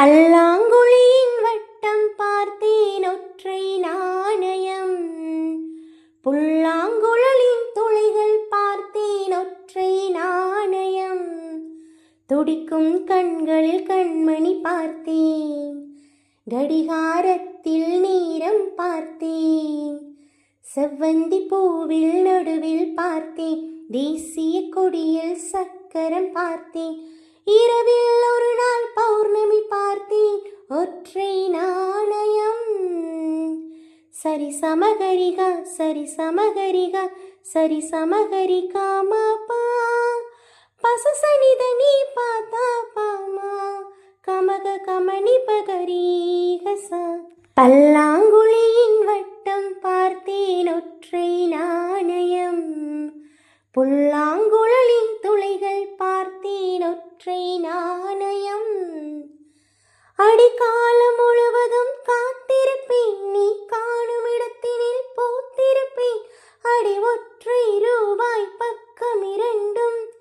பல்லாங்குழியின் வட்டம் பார்த்தேன் ஒற்றை நாணயம். புல்லாங்குழலின் துளிகள் பார்த்தேன் ஒற்றை நாணயம். துடிக்கும் கண்களில் கண்மணி பார்த்தேன். கடிகாரத்தில் நேரம் பார்த்தேன். செவ்வந்தி பூவில் நடுவில் பார்த்தேன். தேசிய கொடியில் சக்கரம் பார்த்தேன். இரவில் ஒரு நாள் பௌர்ணமி பார்த்தேன். ஒற்றை நாணயம். சரி சமகரிகா சரி சமகரிகா சரி சமகரிகா மாப்பா. பசசனித நீ பாத்தா பாமா. கமக கமணி பகரீகச. பல்லாங்குழியின் வட்டம் பார்த்தேன் ஒற்றை நாணயம். புல்லாங்குழலின் துளைகள் பார்த்தேன் ஒற்றை நாணயம். அடிக்காலம் முழுவதும் காத்திருப்பேன். நீ காணும் இடத்தினில் போத்திருப்பேன். அடி ஒற்றை ரூபாய் பக்கம் இரண்டும்.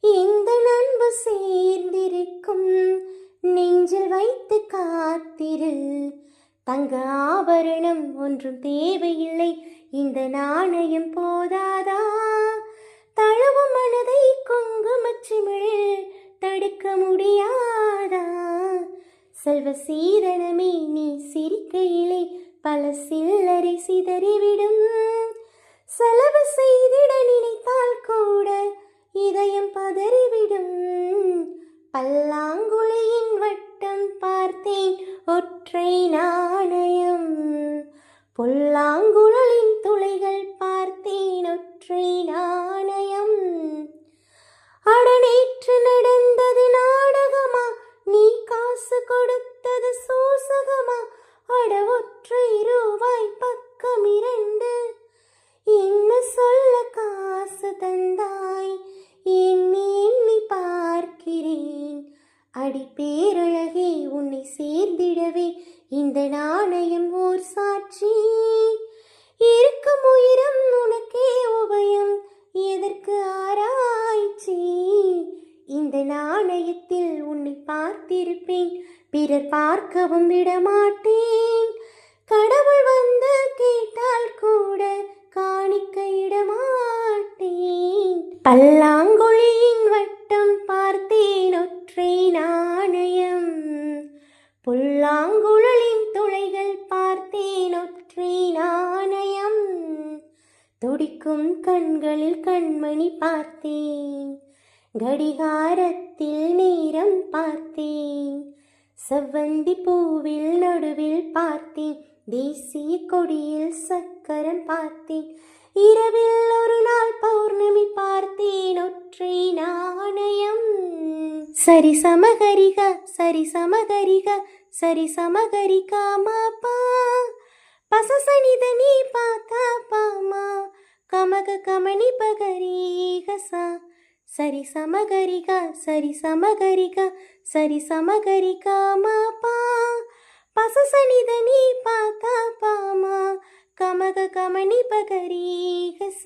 இந்த நண்பு சேர்ந்திருக்கும். நெஞ்சில் வைத்து காத்திரு. தங்க ஆபரணம் ஒன்றும் தேவையில்லை. இந்த நாணயம் போதாதா? மனதை குங்குமச்சிமிழில் தடுக்க முடியாதா? செல்வ சீதனமே நீ சிரிக்கையிலே பல சில்லறை சிதறிவிடும். செலவு செய்திட நினைத்தால் கூட இதயம் பதறிவிடும். பல்லாங்குழியின் வட்டம் பார்த்தேன் ஒற்றை நாணயம். பொல்லாங்குழலின் துளைகள் பார்த்தேன் ஒற்றை ஒற்றை ரூபாய் பக்கம் இரண்டு. என்ன சொல்ல காசு தந்தாய் எண்ணி எண்ணி பார்க்கிறேன். அடி பேரழகே உன்னை சேர்ந்திடவே இந்த நாணயம் ஓர் சாட்சி. இருக்கும் உயிரம் உனக்கே உபயம் எதற்கு ஆராய்ச்சி? இந்த நாணயத்தில் உன்னை பார்த்திருப்பேன் பிறர் பார்க்கவும் விடமாட்டேன். கடவுள் வந்து கேட்டால் கூட காணிக்க இடமாட்டேன். பல்லாங்குழியின் வட்டம் பார்த்தேன் ஒற்றை நாணயம். புல்லாங்குழலின் துளைகள் பார்த்தேன் ஒற்றை நாணயம். துடிக்கும் கண்களில் கண்மணி பார்த்தேன். கடிகாரத்தில் நேரம் பார்த்தேன். செவ்வந்தி பூவில் நடுவில் பார்த்தேன். தேசிய கொடியில் சக்கரம் பார்த்தேன். இரவில் ஒரு நாள் பௌர்ணமி பார்த்தேன் ஒற்றை நாணயம். சரி சமகரிக சரி சமகரிக சரி சமகரிகா மாப்பா. பசசனித நீ பாத்தா பாமா. கமக கமணி பகரீகசா. சரி சமகரிகா சரி சமகரிகா சரி சமகரிகா மாப்பா. பசசனிதனி நீ பாத்தா பாமா கமக கமணி பகரீகச